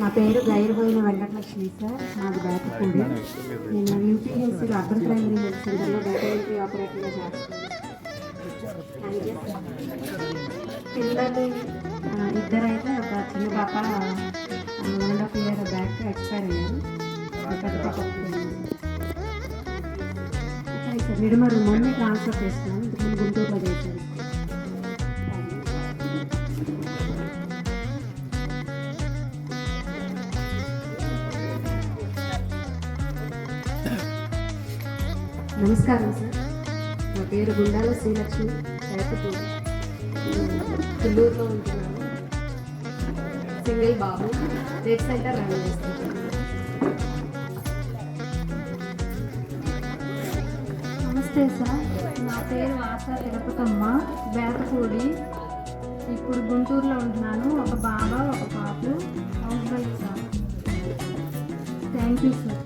నా పేరు గైర్బోయిన వెంకటలక్ష్మి సార్. నాది బేతపూడి నేను యూపీఎస్సీలో అర్బన్ ప్రైమరీ హెల్త్ సెంటర్లో డేటా ఎంట్రీ ఆపరేటర్గా చేస్తాను పిల్లలు ఇద్దరైతే ఒక చిన్న పాప one and half year back expire అయ్యారు. పెద్ద పాప నిడమరు మొన్నే ట్రాన్స్ఫర్ చేస్తున్నాను. ఇంతకుముందు గుంటూరులో చేశాను నమస్కారం సార్. నా పేరు గుండాల శ్రీలక్ష్మి. రేపటి తుల్లూరులో ఉంటున్నాను. సింగిల్ బాబు రేట్ సెంటర్ రన్ చేస్తున్నాను. నమస్తే సార్ నా పేరు ఆశా తిరుపతమ్మ బేతపూడి ఇప్పుడు గుంటూరులో ఉంటున్నాను. ఒక బాబా ఒక పాపు house wife sir. Thank you sir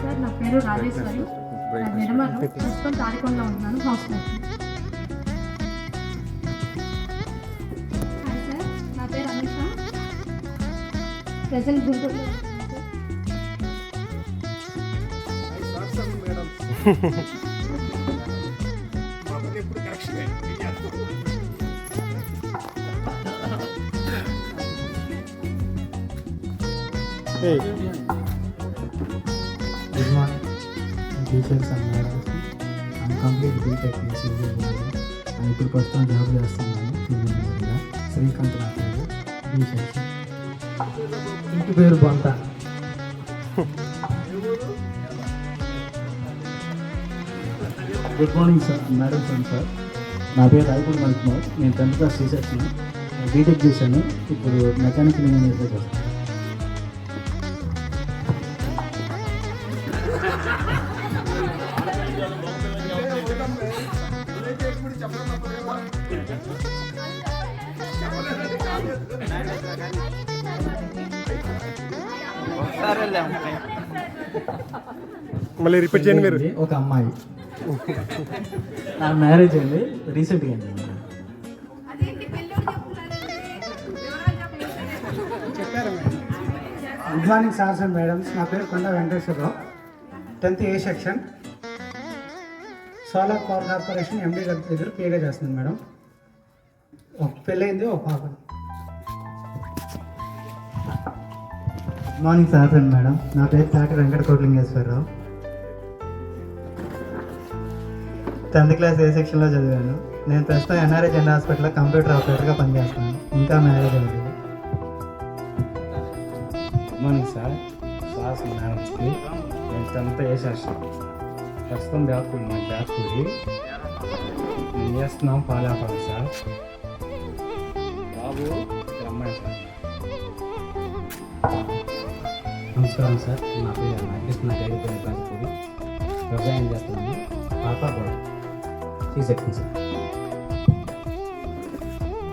sir నా పేరు రాజేశ్వరి. నిడమరు ప్రస్తుతం తాడికొండలో ఉంటున్నాను. House wife. ఉంటున్నాను sir. Good morning complete BTech నేను ఇప్పుడు ప్రస్తుతం జాబ్ చేస్తున్నాను. శ్రీకాంత్ నా పేరు ఇంటి పేరు Bontha good morning sir madam and sir నా పేరు రాయపూడి మణికుమార్ నేను టెన్త్ క్లాస్ సెక్షన్ బీటెక్ చేశాను. ఇప్పుడు మెకానికల్ ఇంజనీర్గా చేస్తాను. మళ్ళీ రిపీట్ చేయండి మీరు. ఒక అమ్మాయి. నా మ్యారేజ్ అయింది రీసెంట్గా అయింది. Good morning sirs and madams నా పేరు Konda Venkateswararao. Tenth A section. Solar power corporation MD గారి దగ్గర పేగా చేస్తుంది మేడం. ఒక పెళ్ళైంది ఒక పాప. Morning sir and madam. నా పేరు Thata Venkata Kotlingeswararao tenth class A సెక్షన్లో చదివాను. నేను ప్రస్తుతం ఎన్ఆర్ఐ జనరల్ హాస్పిటల్లో కంప్యూటర్ ఆపరేటర్గా పనిచేస్తాను ఇంకా మ్యారేజ్ అయింది గుడ్ మార్నింగ్ సార్ సార్స్ మేడమ్స్కి నేను టెన్త్ ఏ సెక్షన్ ప్రస్తుతం బ్యాక్కుడి మా బ్యాక్కుడి నేను చేస్తున్నాం పాలాపాలి సార్ బాబు ఇద్దరు అమ్మాయి సార్ నమస్కారం సార్. నా పేరు కృష్ణ డైరీపల్లి బాధిపూడి వ్యవసాయం చేస్తున్నాను. పాప బాబు C section sir.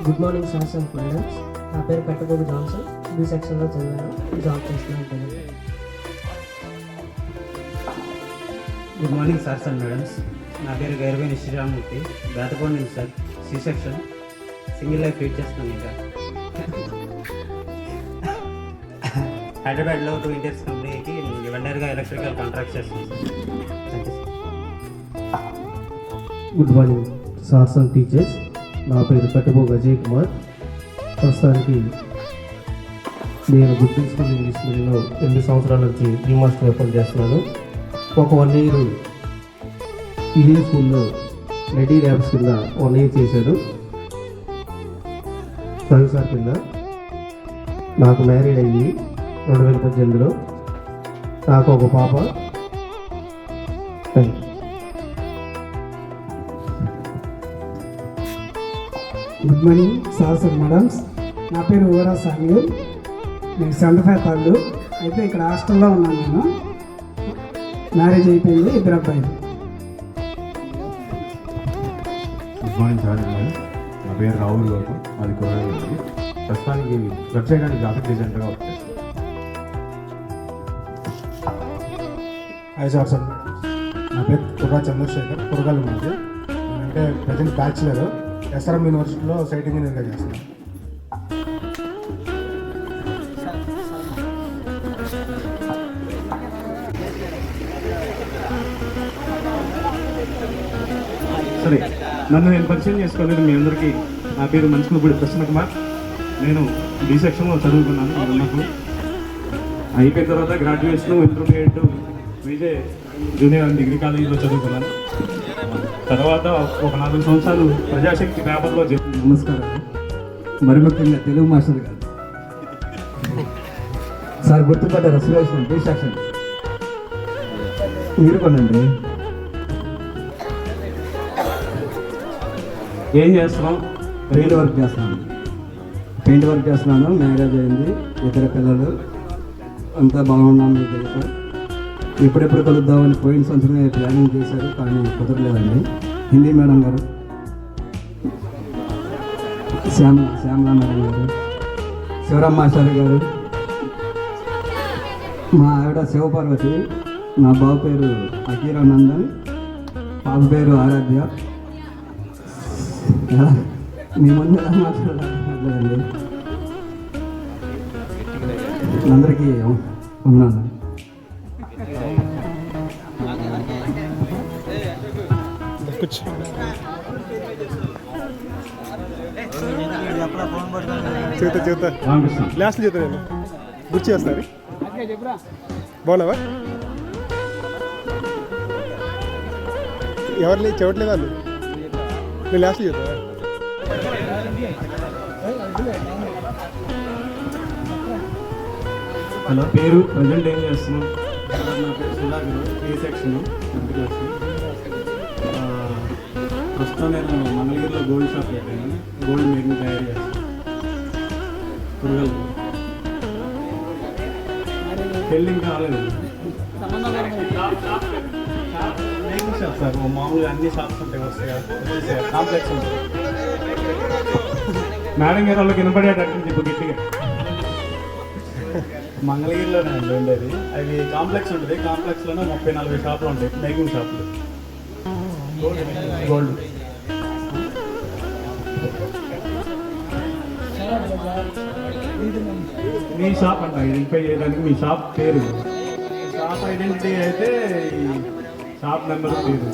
Good morning sir sir madams నా పేరు కట్టబోగు జాన్సన్. బి సెక్షన్లో చదివాను. జాబ్ చేస్తున్నాను good morning sir sir madams నా పేరు గైరవేణి శ్రీరామూర్తి. బేతకోండి నుంచి sir C section single life feed చేస్తున్నాను ఇంకా. హైదరాబాద్లో టూ ఇండియర్స్ కంపెనీకి వెండర్గా ఎలక్ట్రికల్ కాంట్రాక్ట్ చేస్తాను good morning sirs and teachers. నా పేరు కట్టుబోగు అజయ్ కుమార్. ప్రస్తుతానికి నేను గుడ్ ప్రిన్సిపల్ ఇంగ్లీష్ మీడియంలో ఎనిమిది సంవత్సరాల నుంచి త్రీ మాస్టర్ ఓపెన్ చేస్తున్నాను ఒక వన్ ఇయర్ ఇదే స్కూల్లో రెడీ ల్యాబ్స్ కింద వన్ ఇయర్ చేశాను. ప్రొఫెసర్ కింద నాకు మ్యారీడ్ అయ్యి రెండు వేల పద్దెనిమిదిలో నాకు ఒక పాప. Good morning sirs and madams నా పేరు ఓరా సామ్యూల్. నేను సెవెంటీ ఫైవ్ థర్డ్ అయితే ఇక్కడ హాస్టల్లో ఉన్నాను నేను. మ్యారేజ్ అయిపోయింది ఇద్దరు అబ్బాయిలు. గుడ్ మార్నింగ్ సార్ నా పేరు రాహుల్ గౌతమ్ అది కూడా ప్రస్తుతానికి వెబ్సైట్ అండ్ గ్రాఫిక్ డిజైనర్గా వస్తాయి చేస్తాను సార్ నా పేరు కుర్రా చంద్రశేఖర్ కురగల్ మాది అంటే ప్రజెంట్ బ్యాచులర్ ఎస్ఆర్ఎం యూనివర్సిటీలో సైట్ ఇంజనీర్గా చేస్తున్నాను. సరే నన్ను నేను పరిచయం చేసుకోలేదు మీ అందరికీ. నా పేరు మంచుకులపూడి ప్రసన్న కుమార్. నేను బి సెక్షన్లో చదువుకున్నాను. ఉన్నప్పుడు అయిపోయిన తర్వాత graduation intermediate Vijay junior degree కాలేజీలో చదువుకున్నాను. తర్వాత ఒక నాలుగు సంవత్సరాలు ప్రజాశక్తి పేపర్లో నమస్కారం. మరి ముఖ్యంగా తెలుగు మాస్టర్ గారు. సార్ గుర్తుపడ్డారు సురేష్ బి సెక్షన్ మీరు కొనండి. ఏం చేస్తున్నాం పెయింట్ వర్క్ చేస్తున్నాను. పెయింట్ వర్క్ చేస్తున్నాను. మ్యారేజ్ అయింది. ఇతర పిల్లలు. అంతా బాగున్నాం మీ దగ్గర ఇప్పుడెప్పుడు కలుద్దామని పోయిన సంవత్సరమే ప్లానింగ్ చేశారు కానీ కుదరలేదండి. హిందీ మేడం గారు శ్యామ శ్యామలా మేడం గారు శివరామ్ మాస్టర్ గారు మా ఆవిడ శివపార్వతి నా బాబు పేరు అకీరానందన్ పాప పేరు ఆరాధ్య. మీ ముందు ఎలా మాట్లాడాలండి అందరికీ ఉన్నాను కూర్చో చెబుతా చెబుతా లాస్ట్ చెబుతా నేను. గుర్తు చేస్తారు బాగున్నావా? ఎవరు లేదు చెవట్లేదు వాళ్ళు నేను లాస్ట్ చెబుతా హలో పేరు ప్రజెంట్ ఏం చేస్తున్నాం నా పేరు సుధాకర్ ఏ సెక్షన్? క్లాస్ ప్రస్తుతం నేను మంగళగిరిలో గోల్డ్ షాప్ పెట్టాను గోల్డ్ మేకింగ్ తయారు చేస్తాను కూరగాయలు పెళ్ళి కాలేదు. షాప్ సార్ మామూలుగా అన్ని షాప్స్ ఉంటాయి వస్తాయి కాంప్లెక్స్ ఉంటుంది. మేడం గారు వాళ్ళకి వినపడేటట్టు చెప్పు గట్టిగా. మంగళగిరిలోనే ఉండేది. అవి కాంప్లెక్స్ ఉంటుంది. కాంప్లెక్స్లోనే ముప్పై నలభై షాపులు ఉంటాయి. మేకింగ్ షాపులు గోల్డ్. మీ షాప్ అంట ఐడెంటిఫై చేయడానికి మీ షాప్ పేరు. షాప్ ఐడెంటిటీ అయితే షాప్ నెంబర్ పేరు.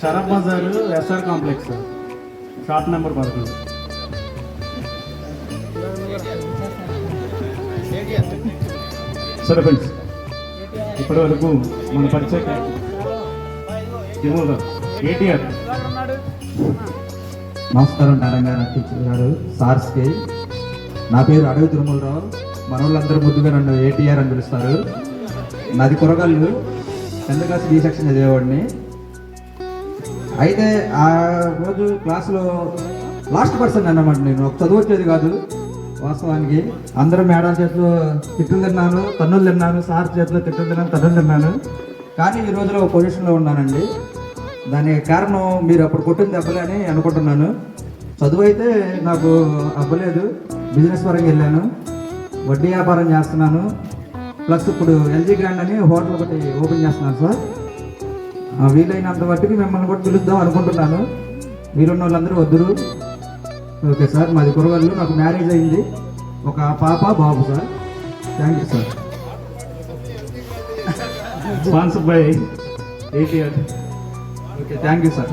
Sharaf Bazaar SR complex. Shop number పదకొండు. సరే ఫ్రెండ్స్. ఇప్పటి వరకు మన పరిచయం నమస్కారం మేడం గారు సార్స్కి. నా పేరు అడవి తిరుమలరావు. మన ముద్దుగా నన్ను ఏటీఆర్ అని పిలుస్తారు. నాది కూరగాయలు టెన్త్ క్లాస్ సెక్షన్ చదివేవాడిని అయితే ఆ రోజు క్లాసులో లాస్ట్ పర్సన్ అన్నమాట నేను. ఒక చదువు వచ్చేది కాదు వాస్తవానికి. అందరూ మేడం చేతిలో తిట్టులు తిన్నాను తన్నులు తిన్నాను సార్ చేతిలో తిట్టులు తిన్నాను తన్నులు తిన్నాను. కానీ ఈ రోజులో ఒక పొజిషన్లో ఉన్నానండి. దానికి కారణం మీరు అప్పుడు కొట్టిన దెబ్బలే అని అనుకుంటున్నాను. చదువు అయితే నాకు అవ్వలేదు బిజినెస్ పరంగా వెళ్ళాను. వడ్డీ వ్యాపారం చేస్తున్నాను. ప్లస్ ఇప్పుడు ఎల్జీ గ్రాండ్ అని హోటల్ ఒకటి ఓపెన్ చేస్తున్నాను సార్. వీలైనంత మట్టుకు మిమ్మల్ని కూడా పిలుద్దాం అనుకుంటున్నాను. మీరున్న వాళ్ళందరూ వద్దురు. ఓకే సార్ మాది కురవల్లు. నాకు మ్యారేజ్ అయింది. ఒక పాప బాబు sir. Thank you sir. Sponsor by ATR okay thank you sir